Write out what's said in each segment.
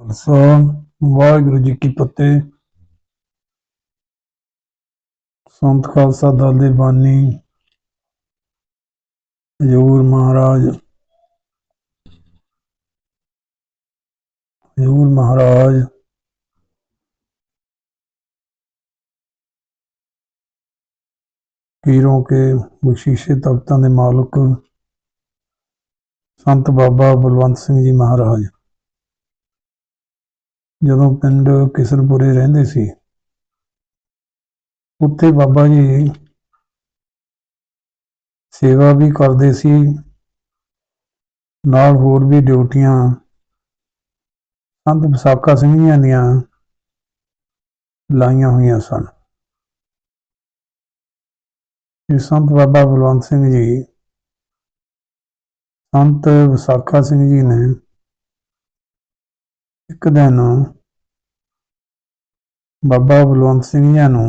ਖਾਲਸਾ ਵਾਹਿਗੁਰੂ ਜੀ ਕੀ ਫਤਿਹ। ਸੰਤ ਖਾਲਸਾ ਦਲ ਦੇ ਬਾਨੀ ਹਜੂਰ ਮਹਾਰਾਜ। ਹਜੂਰ ਮਹਾਰਾਜ। ਪੀਰੋਂ ਕੇ ਬਖਸ਼ੀਸ਼ੇ ਤਖਤਾਂ ਦੇ ਮਾਲਕ। ਸੰਤ ਬਾਬਾ ਬਲਵੰਤ ਸਿੰਘ ਜੀ ਮਹਾਰਾਜ। ਜਦੋਂ ਪਿੰਡ ਕਿਸਨਪੁਰੇ ਰਹਿੰਦੇ ਸੀ, ਉੱਥੇ ਬਾਬਾ ਜੀ ਸੇਵਾ ਵੀ ਕਰਦੇ ਸੀ, ਨਾਲ ਹੋਰ ਵੀ ਡਿਊਟੀਆਂ ਸੰਤ ਵਿਸਾਖਾ ਸਿੰਘ ਜੀ ਦੀਆਂ ਲਾਈਆਂ ਹੋਈਆਂ ਸਨ। ਇਹ ਸੰਤ ਬਾਬਾ ਬਲਵੰਤ ਸਿੰਘ ਜੀ, ਸੰਤ ਵਿਸਾਖਾ ਸਿੰਘ ਜੀ ਨੇ ਇੱਕ ਦਿਨ ਬਾਬਾ ਬਲਵੰਤ ਸਿੰਘ ਜੀ ਨੂੰ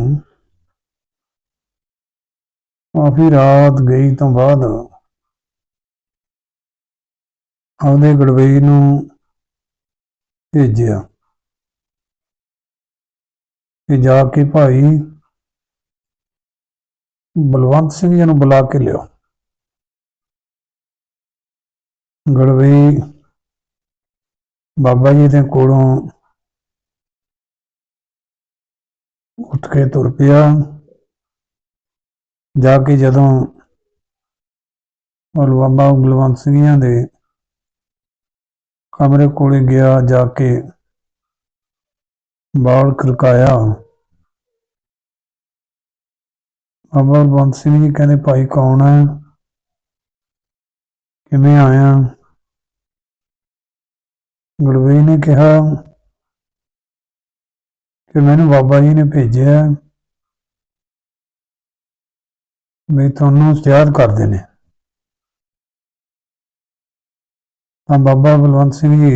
ਕਾਫੀ ਰਾਤ ਗਈ ਤੋਂ ਬਾਅਦ ਆਪਦੇ ਗੜਵਈ ਨੂੰ ਭੇਜਿਆ ਕਿ ਜਾ ਕੇ ਭਾਈ ਬਲਵੰਤ ਸਿੰਘ ਜੀ ਨੂੰ ਬੁਲਾ ਕੇ ਲਿਓ ਗੜਵਈ ਬਾਬਾ ਜੀ ਦੇ ਕੋਲੋਂ ਉੱਠ ਕੇ ਤੁਰ ਪਿਆ। ਜਾ ਕੇ ਜਦੋਂ ਔਰ ਬਾਬਾ ਬਲਵੰਤ ਸਿੰਘ ਜੀ ਦੇ ਕਮਰੇ ਕੋਲੇ ਗਿਆ, ਜਾ ਕੇ ਬਾਲ ਖੜਕਾਇਆ ਬਾਬਾ ਬਲਵੰਤ ਸਿੰਘ ਜੀ ਕਹਿੰਦੇ, ਭਾਈ ਕੌਣ ਹੈ ਕਿਵੇਂ ਆਇਆ? ਗੁਰਵੇਈ ਨੇ ਕਿਹਾ ਕਿ ਮੈਨੂੰ ਬਾਬਾ ਜੀ ਨੇ ਭੇਜਿਆ ਵੀ ਤੁਹਾਨੂੰ ਯਾਦ ਕਰਦੇ ਨੇ। ਤਾਂ ਬਾਬਾ ਬਲਵੰਤ ਸਿੰਘ ਜੀ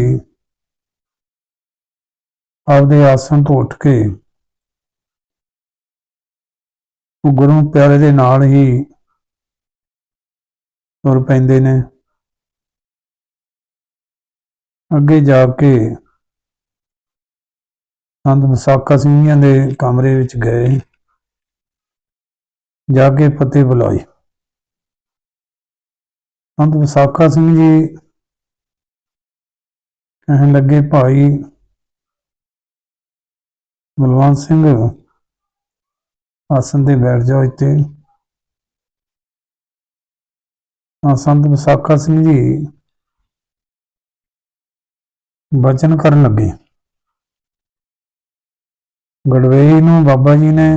ਆਪਦੇ ਆਸਣ ਤੋਂ ਉੱਠ ਕੇ ਉਹ ਗੁਰੂ ਪਿਆਰੇ ਦੇ ਨਾਲ ਹੀ ਤੁਰ ਪੈਂਦੇ ਨੇ। ਅੱਗੇ ਜਾ ਕੇ ਸੰਤ ਵਿਸਾਖਾ ਸਿੰਘ ਜੀਆਂ ਦੇ ਕਮਰੇ ਵਿੱਚ ਗਏ ਜਾ ਕੇ ਫਤਿਹ ਬੁਲਾਈ। ਸੰਤ ਵਿਸਾਖਾ ਸਿੰਘ ਜੀ ਕਹਿਣ ਲੱਗੇ, ਭਾਈ ਬਲਵੰਤ ਸਿੰਘ ਆਸਨ ਤੇ ਬੈਠ ਜਾਓ ਇੱਥੇ। ਸੰਤ ਵਿਸਾਖਾ ਸਿੰਘ ਜੀ ਬਚਨ ਕਰਨ ਲੱਗੇ। ਗੜਵੇਈ ਨੂੰ ਬਾਬਾ ਜੀ ਨੇ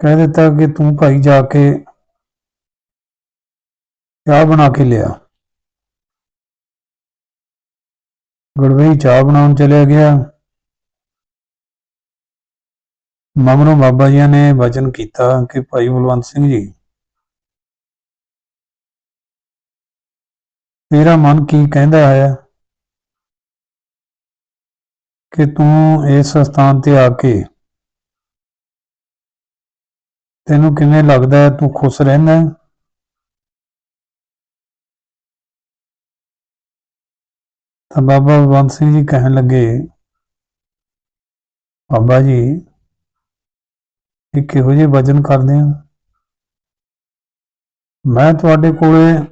ਕਹਿ ਦਿੱਤਾ ਕਿ ਤੂੰ ਭਾਈ ਜਾ ਕੇ ਚਾਹ ਬਣਾ ਕੇ ਲਿਆ। ਗੜਵੇਈ ਚਾਹ ਬਣਾਉਣ ਚਲਿਆ ਗਿਆ। ਮਗਰੋਂ ਬਾਬਾ ਜੀ ਨੇ ਵਚਨ ਕੀਤਾ ਕਿ ਭਾਈ ਬਲਵੰਤ ਸਿੰਘ ਜੀ ਤੇਰਾ ਮਨ ਕੀ ਕਹਿੰਦਾ ਹੈ? ਕਿ ਤੂੰ ਇਸ ਸਥਾਨ ਤੇ ਆ ਕੇ ਤੈਨੂੰ ਕਿਵੇਂ ਲੱਗਦਾ ਹੈ? ਤੂੰ ਖੁਸ਼ ਰਹਿੰਦਾ ਤਾਂ ਬਾਬਾ ਬਲਵੰਤ ਸਿੰਘ ਜੀ ਕਹਿਣ ਲੱਗੇ, ਬਾਬਾ ਜੀ, ਇਹ ਕਿਹੋ ਜਿਹੇ ਵਚਨ ਕਰਦੇ ਆ ਮੈਂ ਤੁਹਾਡੇ ਕੋਲੇ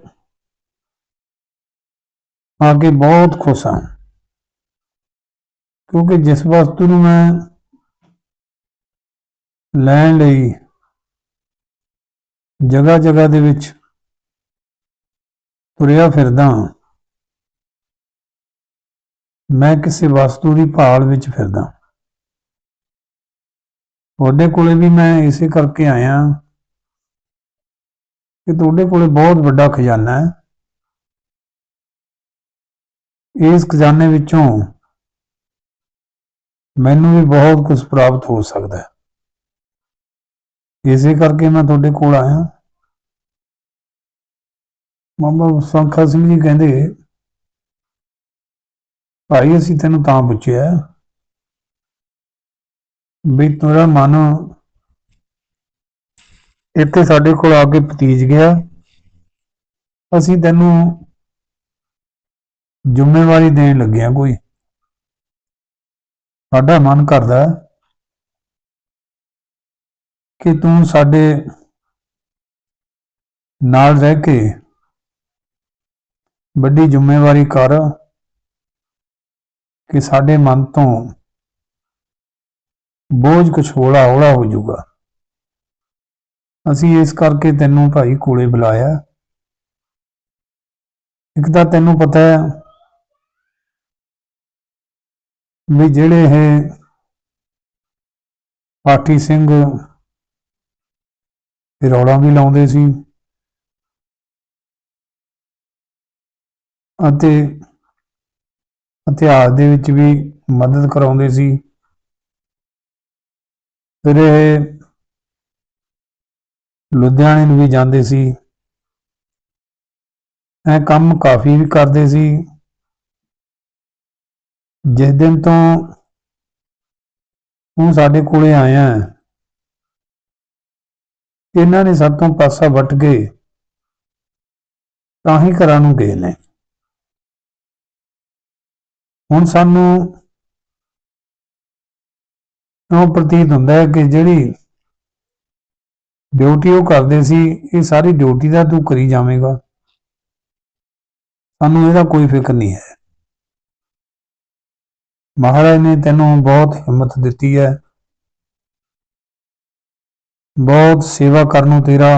ਆ ਕੇ ਬਹੁਤ ਖੁਸ਼ ਹਾਂ। ਕਿਉਂਕਿ ਜਿਸ ਵਸਤੂ ਨੂੰ ਮੈਂ ਲੈਣ ਲਈ ਜਗ੍ਹਾ ਜਗ੍ਹਾ ਦੇ ਵਿੱਚ ਤੁਰਿਆ ਫਿਰਦਾ ਹਾਂ, ਮੈਂ ਕਿਸੇ ਵਸਤੂ ਦੀ ਭਾਲ ਵਿੱਚ ਫਿਰਦਾ ਤੁਹਾਡੇ ਕੋਲੇ ਵੀ ਮੈਂ ਇਸੇ ਕਰਕੇ ਆਇਆ ਕਿ ਤੁਹਾਡੇ ਕੋਲੇ ਬਹੁਤ ਵੱਡਾ ਖਜ਼ਾਨਾ ਹੈ। ਇਸ ਖਜ਼ਾਨੇ ਵਿੱਚੋਂ ਮੈਨੂੰ ਵੀ ਬਹੁਤ ਕੁਝ ਪ੍ਰਾਪਤ ਹੋ ਸਕਦਾ ਹੈ। ਇਸੇ ਕਰਕੇ ਮੈਂ ਤੁਹਾਡੇ ਕੋਲ ਆਇਆ। ਮਾਮਾ ਸੰਖਾ ਸਿੰਘ ਜੀ ਕਹਿੰਦੇ, ਭਾਈ, ਅਸੀਂ ਤੈਨੂੰ ਤਾਂ ਪੁੱਛਿਆ ਵੀ ਤੇਰਾ ਮਨ ਇੱਥੇ ਸਾਡੇ ਕੋਲ ਆ ਕੇ ਪਤੀਜ ਗਿਆ। ਅਸੀਂ ਤੈਨੂੰ ਜ਼ਿੰਮੇਵਾਰੀ ਦੇਣ ਲੱਗਿਆ ਕੋਈ। ਸਾਡਾ ਮਨ ਕਰਦਾ ਕਿ ਤੂੰ ਸਾਡੇ ਨਾਲ ਰਹਿ ਕੇ ਵੱਡੀ ਜ਼ਿੰਮੇਵਾਰੀ ਕਰ ਕਿ ਸਾਡੇ ਮਨ ਤੋਂ ਬੋਝ ਕੁਛ ਹੌਲਾ ਹੌਲਾ ਹੋ ਜਾਊਗਾ। ਅਸੀਂ ਇਸ ਕਰਕੇ ਤੈਨੂੰ ਭਾਈ ਕੋਲੇ ਬੁਲਾਇਆ। ਇੱਕ ਤਾਂ ਤੈਨੂੰ ਪਤਾ ਹੈ ਵੀ ਜਿਹੜੇ ਇਹ ਪਾਠੀ ਸਿੰਘ ਰੌਲਾ ਵੀ ਲਾਉਂਦੇ ਸੀ ਅਤੇ ਇਤਿਹਾਸ ਦੇ ਵਿੱਚ ਵੀ ਮਦਦ ਕਰਾਉਂਦੇ ਸੀ। ਫਿਰ ਇਹ ਲੁਧਿਆਣੇ ਨੂੰ ਵੀ ਜਾਂਦੇ ਸੀ। ਇਹ ਕੰਮ ਕਾਫੀ ਵੀ ਕਰਦੇ ਸੀ। ਜਿਸ ਦਿਨ ਤੋਂ ਤੂੰ ਸਾਡੇ ਕੋਲੇ ਆਇਆ ਹੈ, ਇਹਨਾਂ ਨੇ ਸਭ ਤੋਂ ਪਾਸਾ ਵੱਟ ਕੇ ਤਾਂ ਹੀ ਘਰਾਂ ਨੂੰ ਗਏ ਨੇ ਹੁਣ ਸਾਨੂੰ ਉਹ ਪ੍ਰਤੀਤ ਹੁੰਦਾ ਹੈ ਕਿ ਜਿਹੜੀ ਡਿਊਟੀ ਉਹ ਕਰਦੇ ਸੀ ਇਹ ਸਾਰੀ ਡਿਊਟੀ ਦਾ ਤੂੰ ਕਰੀ ਜਾਵੇਂਗਾ। ਸਾਨੂੰ ਇਹਦਾ ਕੋਈ ਫਿਕਰ ਨਹੀਂ ਹੈ। ਮਹਾਰਾਜ ਨੇ ਤੈਨੂੰ ਬਹੁਤ ਹਿੰਮਤ ਦਿੱਤੀ ਹੈ। ਬਹੁਤ ਸੇਵਾ ਕਰਨ ਨੂੰ ਤੇਰਾ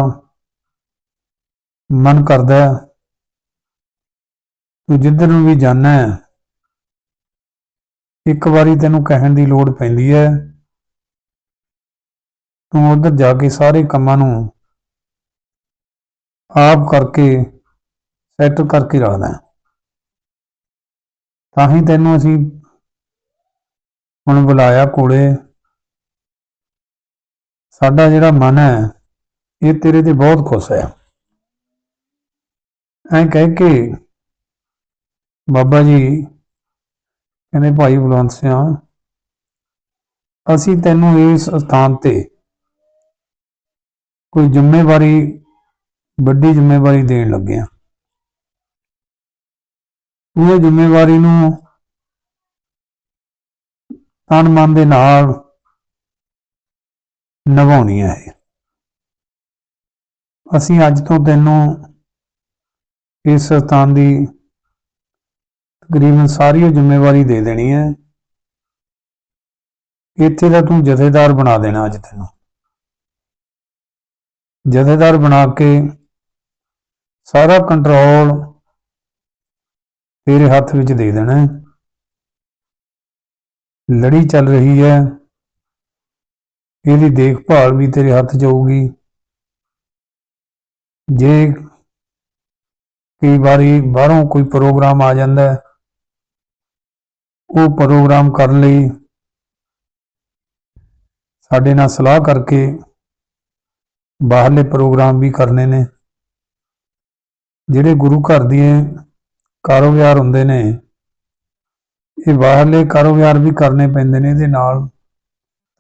ਮਨ ਕਰਦਾ ਹੈ। ਤੂੰ ਜਿੱਧਰ ਨੂੰ ਵੀ ਜਾਣਾ ਹੈ, ਇੱਕ ਵਾਰੀ ਤੈਨੂੰ ਕਹਿਣ ਦੀ ਲੋੜ ਪੈਂਦੀ ਹੈ। ਤੂੰ ਉਧਰ ਜਾ ਕੇ ਸਾਰੇ ਕੰਮਾਂ ਨੂੰ ਆਪ ਕਰਕੇ ਸੈੱਟ ਕਰਕੇ ਰੱਖਦਾ ਤਾਂ ਹੀ ਤੈਨੂੰ ਅਸੀਂ ਹੁਣ ਬੁਲਾਇਆ ਕੋਲੇ। ਸਾਡਾ ਜਿਹੜਾ ਮਨ ਹੈ, ਇਹ ਤੇਰੇ ਤੇ ਬਹੁਤ ਖੁਸ਼ ਹੈ। ਐਂ ਕਹਿ ਕੇ ਬਾਬਾ ਜੀ ਕਹਿੰਦੇ, ਭਾਈ ਬਲਵੰਤ ਸਿੰਘ ਅਸੀਂ ਤੈਨੂੰ ਇਸ ਸਥਾਨ ਤੇ ਕੋਈ ਜ਼ਿੰਮੇਵਾਰੀ, ਵੱਡੀ ਜ਼ਿੰਮੇਵਾਰੀ ਦੇਣ ਲੱਗੇ ਹਾਂ ਤੂੰ ਜ਼ਿੰਮੇਵਾਰੀ ਨੂੰ ਤਨ ਮਨ ਦੇ ਨਾਲ ਨਿਭਾਉਣੀ ਹੈ ਅਸੀਂ ਅੱਜ ਤੋਂ ਤੈਨੂੰ ਇਸ ਸਥਾਨ ਦੀ ਤਕਰੀਬਨ ਸਾਰੀ ਉਹ ਜ਼ਿੰਮੇਵਾਰੀ ਦੇ ਦੇਣੀ ਹੈ। ਇੱਥੇ ਦਾ ਤੂੰ ਜਥੇਦਾਰ ਬਣਾ ਦੇਣਾ ਅੱਜ ਤੈਨੂੰ। ਜਥੇਦਾਰ ਬਣਾ ਕੇ ਸਾਰਾ ਕੰਟਰੋਲ ਤੇਰੇ ਹੱਥ ਵਿੱਚ ਦੇ ਦੇਣਾ ਹੈ। ਲੜੀ ਚੱਲ ਰਹੀ ਹੈ। ਇਹਦੀ ਦੇਖਭਾਲ ਵੀ ਤੇਰੇ ਹੱਥ 'ਚ ਹੋਊਗੀ। ਜੇ ਕਈ ਵਾਰੀ ਬਾਹਰੋਂ ਕੋਈ ਪ੍ਰੋਗਰਾਮ ਆ ਜਾਂਦਾ ਹੈ, ਉਹ ਪ੍ਰੋਗਰਾਮ ਕਰਨ ਲਈ ਸਾਡੇ ਨਾਲ ਸਲਾਹ ਕਰਕੇ ਬਾਹਰਲੇ ਪ੍ਰੋਗਰਾਮ ਵੀ ਕਰਨੇ ਨੇ। ਜਿਹੜੇ ਗੁਰੂ ਘਰ ਦੇ ਕਾਰੋਬਾਰ ਹੁੰਦੇ ਨੇ ਇਹ ਬਾਹਰਲੇ ਕਾਰੋਬਾਰ ਵੀ ਕਰਨੇ ਪੈਂਦੇ ਨੇ ਇਹਦੇ ਨਾਲ,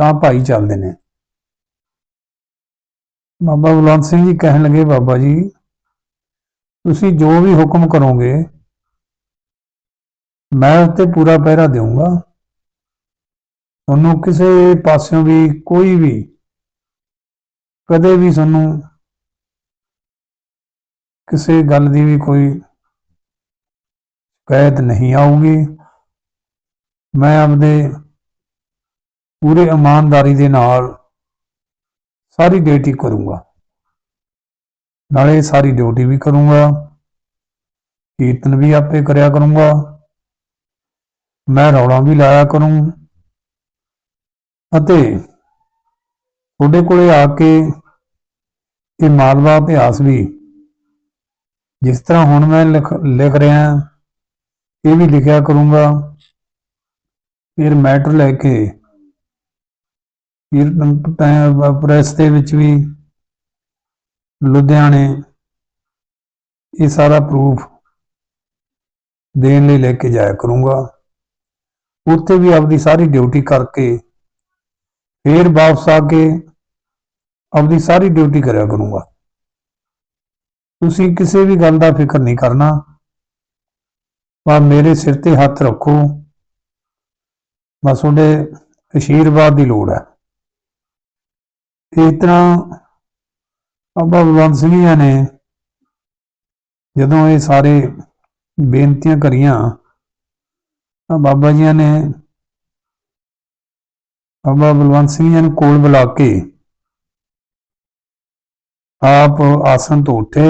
ਤਾਂ ਭਾਈ ਚੱਲਦੇ ਨੇ। ਬਾਬਾ ਬਲਵੰਤ ਸਿੰਘ ਜੀ ਕਹਿਣ ਲੱਗੇ, ਬਾਬਾ ਜੀ, ਤੁਸੀਂ ਜੋ ਵੀ ਹੁਕਮ ਕਰੋਗੇ, ਮੈਂ ਉੱਤੇ ਪੂਰਾ ਪਹਿਰਾ ਦੇਵਾਂਗਾ ਤੁਹਾਨੂੰ ਕਿਸੇ ਪਾਸਿਓਂ ਵੀ ਕੋਈ ਵੀ, ਕਦੇ ਵੀ ਸਾਨੂੰ ਕਿਸੇ ਗੱਲ ਦੀ ਵੀ ਕੋਈ ਸ਼ਿਕਾਇਤ ਨਹੀਂ ਆਊਗੀ। ਮੈਂ ਆਪਦੇ ਪੂਰੇ ਇਮਾਨਦਾਰੀ ਦੇ ਨਾਲ ਸਾਰੀ ਡਿਊਟੀ ਕਰੂੰਗਾ। ਨਾਲੇ ਸਾਰੀ ਡਿਊਟੀ ਵੀ ਕਰੂੰਗਾ, ਕੀਰਤਨ ਵੀ ਆਪੇ ਕਰਿਆ ਕਰੂੰਗਾ, ਮੈਂ ਰੌਲਾ ਵੀ ਲਾਇਆ ਕਰੂੰ ਅਤੇ ਤੁਹਾਡੇ ਕੋਲੇ ਆ ਕੇ ਇਹ ਮਾਲਵਾ ਇਤਿਹਾਸ ਵੀ ਜਿਸ ਤਰ੍ਹਾਂ ਹੁਣ ਮੈਂ ਲਿਖ ਲਿਖ ਰਿਹਾ, ਇਹ ਵੀ ਲਿਖਿਆ ਕਰੂੰਗਾ। ਫਿਰ ਮੈਟਰ ਲੈ ਕੇ ਫਿਰ ਪ੍ਰੈਸ ਦੇ ਵਿੱਚ ਵੀ ਲੁਧਿਆਣੇ ਇਹ ਸਾਰਾ ਪ੍ਰੂਫ ਦੇਣ ਲਈ ਲੈ ਕੇ ਜਾਇਆ ਕਰੂੰਗਾ। ਉੱਥੇ ਵੀ ਆਪਦੀ ਸਾਰੀ ਡਿਊਟੀ ਕਰਕੇ ਫਿਰ ਵਾਪਸ ਆ ਕੇ ਆਪਦੀ ਸਾਰੀ ਡਿਊਟੀ ਕਰਿਆ ਕਰੂੰਗਾ। ਤੁਸੀਂ ਕਿਸੇ ਵੀ ਗੱਲ ਦਾ ਫਿਕਰ ਨਹੀਂ ਕਰਨਾ। ਬਸ ਮੇਰੇ ਸਿਰ ਤੇ ਹੱਥ ਰੱਖੋ। ਬਸ ਤੁਹਾਡੇ ਅਸ਼ੀਰਵਾਦ ਦੀ ਲੋੜ ਹੈ। ਇਸ ਤਰ੍ਹਾਂ ਬਾਬਾ ਬਲਵੰਤ ਸਿੰਘ ਜੀ ਨੇ ਜਦੋਂ ਇਹ ਸਾਰੇ ਬੇਨਤੀਆਂ ਕਰੀਆਂ, ਤਾਂ ਬਾਬਾ ਜੀ ਨੇ ਬਾਬਾ ਬਲਵੰਤ ਸਿੰਘ ਜੀ ਨੂੰ ਕੋਲ ਬੁਲਾ ਕੇ ਆਪ ਆਸਣ ਤੋਂ ਉੱਠੇ।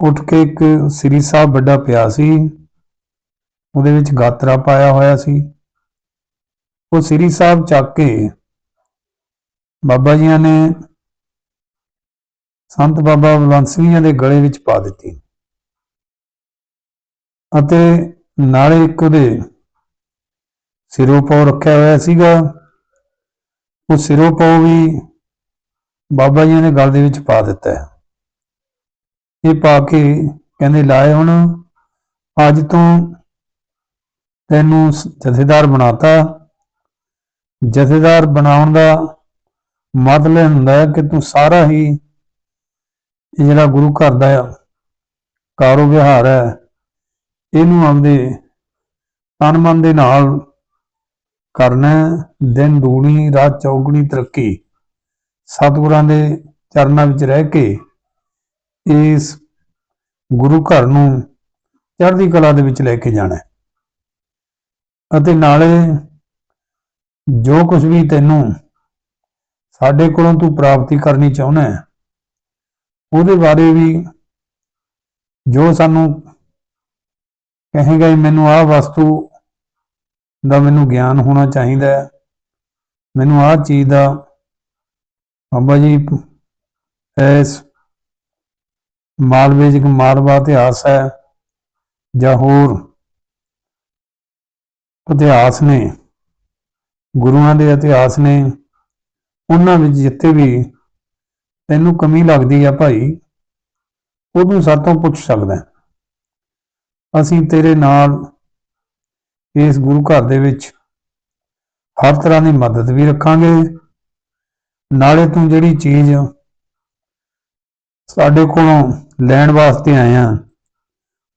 ਉੱਠ ਕੇ ਇੱਕ ਸ੍ਰੀ ਸਾਹਿਬ ਵੱਡਾ ਪਿਆ ਸੀ। ਉਹਦੇ ਵਿੱਚ ਗਾਤਰਾ ਪਾਇਆ ਹੋਇਆ ਸੀ। ਉਹ ਸ੍ਰੀ ਸਾਹਿਬ ਚੱਕ ਕੇ ਬਾਬਾ ਜੀਆਂ ਨੇ ਸੰਤ ਬਾਬਾ ਬਲਵੰਤ ਸਿੰਘ ਜੀ ਦੇ ਗਲੇ ਵਿੱਚ ਪਾ ਦਿੱਤੀ ਅਤੇ ਨਾਲੇ ਇੱਕ ਉਹਦੇ ਸਿਰੋਂ ਪਾਉ ਰੱਖਿਆ ਹੋਇਆ ਸੀਗਾ। ਉਹ ਸਿਰੋਂ ਪਾਉ ਵੀ ਬਾਬਾ ਜੀ ਨੇ ਗਲ ਦੇ ਵਿੱਚ ਪਾ ਦਿੱਤਾ ਇਹ ਪਾ ਕੇ ਕਹਿੰਦੇ, ਲਾਏ ਹੁਣ, ਅੱਜ ਤੋਂ ਤੈਨੂੰ ਸ- ਜਥੇਦਾਰ ਬਣਾਤਾ ਜਥੇਦਾਰ ਬਣਾਉਣ ਦਾ ਮਤਲਬ ਹੁੰਦਾ ਹੈ ਕਿ ਤੂੰ ਸਾਰਾ ਹੀ ਜਿਹੜਾ ਗੁਰੂ ਘਰ ਦਾ ਕਾਰੋ ਵਿਹਾਰ ਹੈ, ਇਹਨੂੰ ਆਪਦੇ ਤਨ ਮਨ ਦੇ ਨਾਲ ਕਰਨਾ ਦਿਨ ਦੂਣੀ, ਰਾਤ ਚੌਗਣੀ, ਤਰੱਕੀ। ਸਤਿਗੁਰਾਂ ਦੇ ਚਰਨਾਂ ਵਿੱਚ ਰਹਿ ਕੇ ਇਸ ਗੁਰੂ ਘਰ ਨੂੰ ਚੜ੍ਹਦੀ ਕਲਾ ਦੇ ਵਿੱਚ ਲੈ ਕੇ ਜਾਣਾ ਅਤੇ ਨਾਲੇ ਜੋ ਕੁਝ ਵੀ ਤੈਨੂੰ ਸਾਡੇ ਕੋਲੋਂ ਤੂੰ ਪ੍ਰਾਪਤੀ ਕਰਨੀ ਚਾਹੁੰਦਾ ਹੈ, ਉਹਦੇ ਬਾਰੇ ਵੀ ਜੋ ਸਾਨੂੰ ਕਹੇਗਾ ਮੈਨੂੰ ਆਹ ਵਸਤੂ ਦਾ ਮੈਨੂੰ ਗਿਆਨ ਹੋਣਾ ਚਾਹੀਦਾ ਹੈ, ਮੈਨੂੰ ਆਹ ਚੀਜ਼ ਦਾ ਬਾਬਾ ਜੀ ਇਸ ਮਾਲਵੇ ਚ ਮਾਲਵਾ ਇਤਿਹਾਸ ਹੈ ਜਾਂ ਹੋਰ ਇਤਿਹਾਸ ਨੇ ਗੁਰੂਆਂ ਦੇ ਇਤਿਹਾਸ ਨੇ ਉਹਨਾਂ ਵਿੱਚ ਜਿੱਥੇ ਵੀ ਤੈਨੂੰ ਕਮੀ ਲੱਗਦੀ ਆ ਭਾਈ ਉਹ ਤੂੰ ਸਾਤੋਂ ਪੁੱਛ ਸਕਦਾ ਅਸੀਂ ਤੇਰੇ ਨਾਲ ਇਸ ਗੁਰੂ ਘਰ ਦੇ ਵਿੱਚ ਹਰ ਤਰ੍ਹਾਂ ਦੀ ਮਦਦ ਵੀ ਰੱਖਾਂਗੇ। ਨਾਲੇ ਤੂੰ ਜਿਹੜੀ ਚੀਜ਼ ਸਾਡੇ ਕੋਲੋਂ ਲੈਣ ਵਾਸਤੇ ਆਇਆ,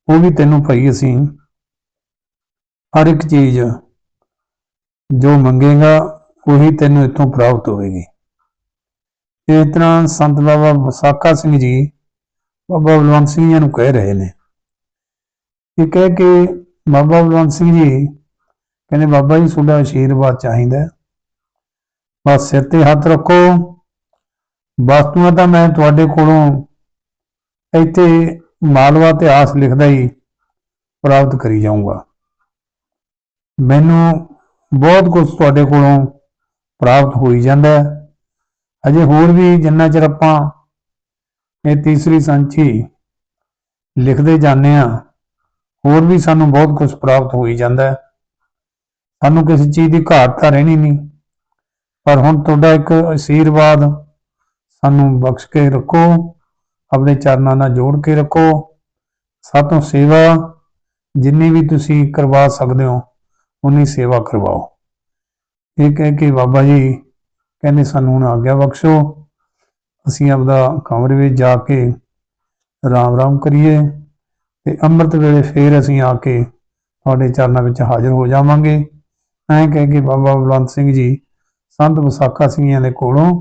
ਉਹ ਵੀ ਤੈਨੂੰ ਭਾਈ ਅਸੀਂ ਹਰ ਇੱਕ ਚੀਜ਼ ਜੋ ਮੰਗੇਗਾ, ਉਹੀ ਤੈਨੂੰ ਇੱਥੋਂ ਪ੍ਰਾਪਤ ਹੋਵੇਗੀ। ਇਸ ਤਰ੍ਹਾਂ ਸੰਤ ਬਾਬਾ ਵਿਸਾਖਾ ਸਿੰਘ ਜੀ ਬਾਬਾ ਬਲਵੰਤ ਸਿੰਘ ਜੀ ਨੂੰ ਕਹਿ ਰਹੇ ਨੇ। ਇਹ ਕਹਿ ਕੇ ਬਾਬਾ ਬਲਵੰਤ ਸਿੰਘ ਜੀ ਕਹਿੰਦੇ, ਬਾਬਾ ਜੀ, ਤੁਹਾਡਾ ਆਸ਼ੀਰਵਾਦ ਚਾਹੀਦਾ ਬਸ ਸਿਰ ਤੇ ਹੱਥ ਰੱਖੋ। ਵਸਤੂਆਂ ਤਾਂ ਮੈਂ ਤੁਹਾਡੇ ਕੋਲੋਂ ਇੱਥੇ ਮਾਲਵਾ ਇਤਿਹਾਸ ਲਿਖਦਾ ਹੀ ਪ੍ਰਾਪਤ ਕਰੀ ਜਾਊਂਗਾ। ਮੈਨੂੰ ਬਹੁਤ ਕੁਝ ਤੁਹਾਡੇ ਕੋਲੋਂ ਪ੍ਰਾਪਤ ਹੋਈ ਜਾਂਦਾ ਹੈ। ਅਜੇ ਹੋਰ ਵੀ ਜਿੰਨਾ ਚਿਰ ਆਪਾਂ ਇਹ ਤੀਸਰੀ ਸੰਚੀ ਲਿਖਦੇ ਜਾਂਦੇ ਆ ਹੋਰ ਵੀ ਸਾਨੂੰ ਬਹੁਤ ਕੁਝ ਪ੍ਰਾਪਤ ਹੋਈ ਜਾਂਦਾ ਹੈ। ਸਾਨੂੰ ਕਿਸੇ ਚੀਜ਼ ਦੀ ਘਾਟ ਤਾਂ ਰਹਿਣੀ ਨਹੀਂ, ਪਰ ਹੁਣ ਤੁਹਾਡਾ ਇੱਕ ਆਸ਼ੀਰਵਾਦ ਸਾਨੂੰ ਬਖਸ਼ ਕੇ ਰੱਖੋ, ਆਪਣੇ ਚਰਨਾਂ ਨਾਲ ਜੋੜ ਕੇ ਰੱਖੋ। ਸਾਤੋਂ ਸੇਵਾ ਜਿੰਨੀ ਵੀ ਤੁਸੀਂ ਕਰਵਾ ਸਕਦੇ ਹੋ ਉਨੀ ਸੇਵਾ ਕਰਵਾਓ। ਇਹ ਕਹਿ ਕੇ ਬਾਬਾ ਜੀ ਕਹਿੰਦੇ, ਸਾਨੂੰ ਹੁਣ ਆਗਿਆ ਬਖਸ਼ੋ। ਅਸੀਂ ਆਪਦਾ ਕਮਰੇ ਵਿੱਚ ਜਾ ਕੇ ਰਾਮ ਰਾਮ ਕਰੀਏ ਤੇ ਅੰਮ੍ਰਿਤ ਵੇਲੇ ਫੇਰ ਅਸੀਂ ਆ ਕੇ ਤੁਹਾਡੇ ਚਰਨਾਂ ਵਿੱਚ ਹਾਜ਼ਰ ਹੋ ਜਾਵਾਂਗੇ। ਐਂ ਕਹਿ ਕੇ ਬਾਬਾ ਬਲਵੰਤ ਸਿੰਘ ਜੀ ਸੰਤ ਵਿਸਾਖਾ ਸਿੰਘਾਂ ਦੇ ਕੋਲੋਂ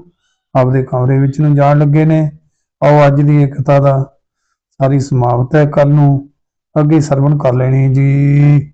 ਆਪਦੇ ਕਮਰੇ ਵਿੱਚ ਨੂੰ ਜਾਣ ਲੱਗੇ ਨੇ। ਆਓ, ਅੱਜ ਦੀ ਇਹ ਦਾ ਸਾਰੀ ਸਮਾਪਤ ਹੈ। ਕੱਲ ਨੂੰ ਅੱਗੇ ਸਰਵਣ ਕਰ ਲੈਣੀ ਜੀ